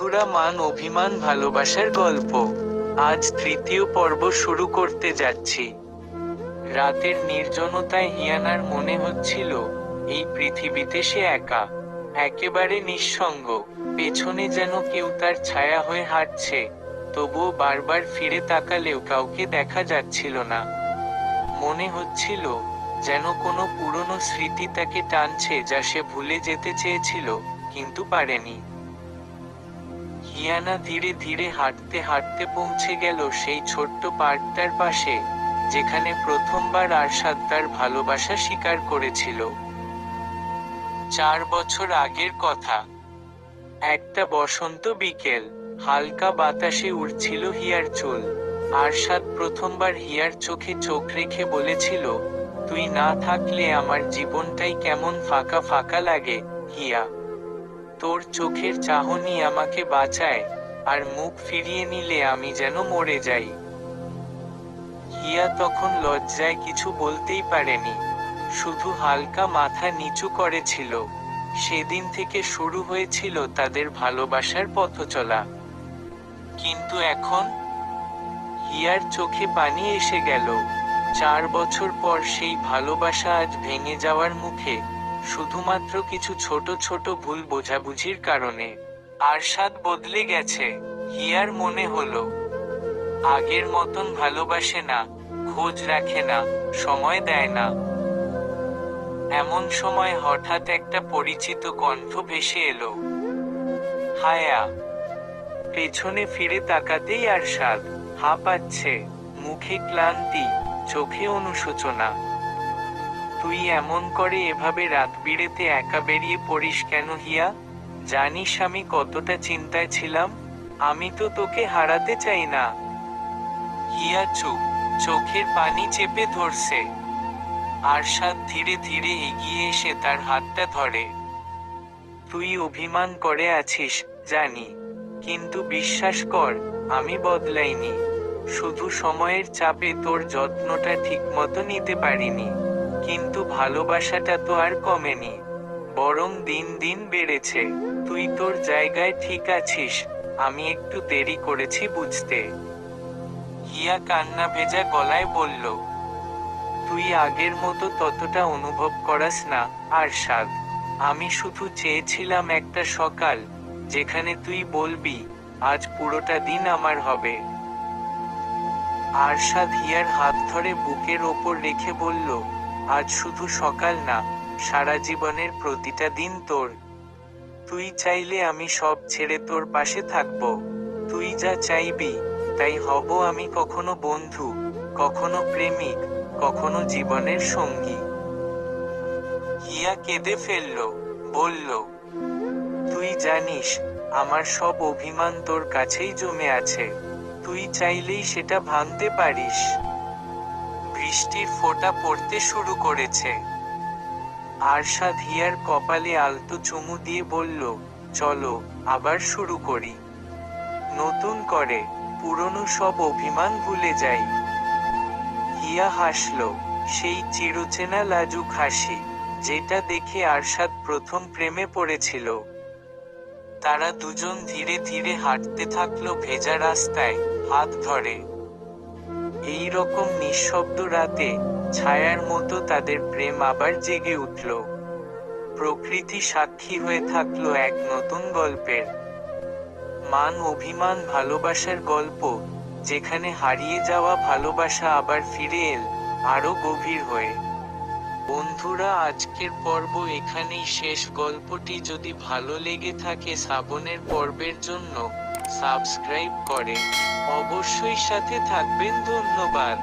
বন্ধুরা মান অভিমান ভালোবাসার গল্প। আজ তৃতীয় পর্ব শুরু করতে যাচ্ছি। রাতের নির্জনতায় হিয়ানার মনে হচ্ছিল, এই পৃথিবীতে সে একা, একেবারে নিঃসঙ্গ, পেছনে যেন কেউ তার ছায়া হয়ে হাঁটছে, তবুও বারবার ফিরে তাকালেও কাউকে দেখা যাচ্ছিল না। মনে হচ্ছিল যেন কোনো পুরনো স্মৃতি তাকে টানছে যা সে ভুলে যেতে চেয়েছিল, কিন্তু পারেনি। হিয়ানা ধীরে ধীরে হাঁটতে হাঁটতে পৌঁছে গেল সেই ছোট্ট পার্কটার পাশে, যেখানে প্রথমবার আরশাদ তার ভালোবাসা স্বীকার করেছিল। চার বছর আগের কথা। একটা বসন্ত বিকেল, হালকা বাতাসে উড়ছিল হিয়ার চুল। আরশাদ প্রথমবার হিয়ার চোখে চোখ রেখে বলেছিল, তুই না থাকলে আমার জীবনটাই কেমন ফাঁকা ফাঁকা লাগে, হিয়া। তোর চোখের চাহনি আমাকে বাঁচায় আর মুখ ফিরিয়ে নিলে আমি যেন মরে যাই। হিয়া তখন লজ্জায় কিছু বলতেই পারেনি, শুধু হালকা মাথা নিচু করেছিল। সেদিন থেকে শুরু হয়েছিল তাদের ভালোবাসার পথ চলা। কিন্তু এখন হিয়ার চোখে পানি এসে গেল। চার বছর পর সেই ভালোবাসা আজ ভেঙে যাওয়ার মুখে শুধুমাত্র কিছু ছোট ছোট ভুল বোঝাবুঝির কারণে আরশাদ বদলে গেছে। হিয়ার মনে হলো, আগের মতন ভালোবাসে না, খোঁজ রাখে না, সময় দেয় না। এমন সময় হঠাৎ একটা পরিচিত কণ্ঠ ভেসে এলো। হায়া, পেছনে ফিরে তাকাতেই আরশাদ, হাঁপাচ্ছে, মুখে ক্লান্তি, চোখে অনুশোচনা। তুই এমন করে এভাবে রাত বিড়েতে একা বেরিয়ে পড়িস কেন হিয়া? জানিস আমি কতটা চিন্তায় ছিলাম, আমি তো তোকে হারাতে চাই না। হিয়া চুপ, চোখের পানি চেপে ধরছে। আরশাদ ধীরে ধীরে এগিয়ে এসে তার হাতটা ধরে। তুই অভিমান করে আছিস, জানি, কিন্তু বিশ্বাস কর, আমি বদলাইনি। শুধু সময়ের চাপে তোর যত্নটা ঠিকমতো নিতে পারিনি। কিন্তু ভালোবাসাটা তো আর কমেনি। বরং দিন দিন বেড়েছে। তুই তোর জায়গায় ঠিক আছিস। আমি একটু দেরি করেছি বুঝতে। হিয়া কান্না ভেজা গলায় বলল, তুই আগের মতো ততটা অনুভব করাস না, আরশাদ। আমি শুধু চেয়েছিলাম একটা সকাল, যেখানে তুই বলবি, আজ পুরোটা দিন আমার হবে। আরশাদ হিয়ার হাত ধরে বুকের ওপর রেখে বলল আজ শুধু সকাল না, সারা জীবনের প্রতিটা দিন তোর। তুই চাইলে আমি সব ছেড়ে তোর পাশে থাকব। তুই যা চাইবি, তাই হব আমি কখনো বন্ধু, কখনো প্রেমিক, কখনো জীবনের সঙ্গী। হিয়া কেঁদে ফেলল, বলল, তুই জানিস, আমার সব অভিমান তোর কাছেই জমে আছে। তুই চাইলেই সেটা ভাঙতে পারিস। বৃষ্টির ফোঁটা পড়তে শুরু করেছে। আরশাদ হিয়ার কপালে আলতো চুমু দিয়ে বলল, চলো, আবার শুরু করি। নতুন করে, পুরনো সব অভিমান ভুলে যাই। হিয়া হাসল, সেই চিরচেনা লাজুক হাসি, যেটা দেখে আরশাদ প্রথম প্রেমে পড়েছিল। তারা দুজন ধীরে ধীরে হাঁটতে থাকল ভেজা রাস্তায়, হাত ধরে। এই রকম নিঃশব্দ রাতে ছায়ার মতো তাদের প্রেম আবার জেগে উঠল। প্রকৃতি সাক্ষী হয়ে থাকল এক নতুন গল্পের। মান অভিমান ভালোবাসার গল্প, যেখানে হারিয়ে যাওয়া ভালোবাসা আবার ফিরে এল আরও গভীর হয়ে। বন্ধুরা, আজকের পর্ব এখানেই শেষ। গল্পটি যদি ভালো লেগে থাকে, শ্রাবণের পর্বের জন্য সাবস্ক্রাইব করে। অবশ্যই সাথে থাকবেন ধন্যবাদ।